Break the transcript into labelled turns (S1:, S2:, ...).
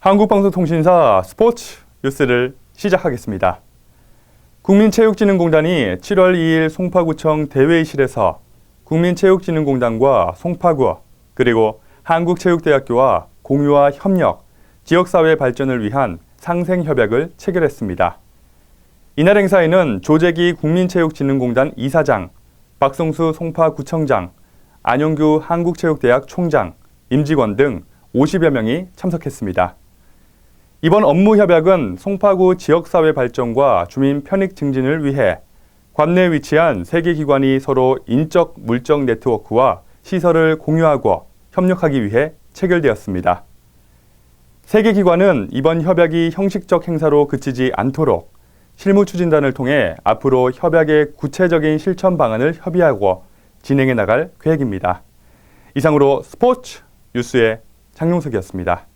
S1: 한국방송통신사 스포츠 뉴스를 시작하겠습니다. 국민체육진흥공단이 7월 2일 송파구청 대회의실에서 국민체육진흥공단과 송파구 그리고 한국체육대학교와 공유와 협력, 지역사회 발전을 위한 상생협약을 체결했습니다. 이날 행사에는 조재기 국민체육진흥공단 이사장, 박성수 송파구청장, 안용규 한국체육대학 총장, 임직원 등 50여 명이 참석했습니다. 이번 업무 협약은 송파구 지역사회 발전과 주민 편익 증진을 위해 관내에 위치한 세개 기관이 서로 인적 물적 네트워크와 시설을 공유하고 협력하기 위해 체결되었습니다. 세개 기관은 이번 협약이 형식적 행사로 그치지 않도록 실무 추진단을 통해 앞으로 협약의 구체적인 실천 방안을 협의하고 진행해 나갈 계획입니다. 이상으로 스포츠 뉴스의 장용석이었습니다.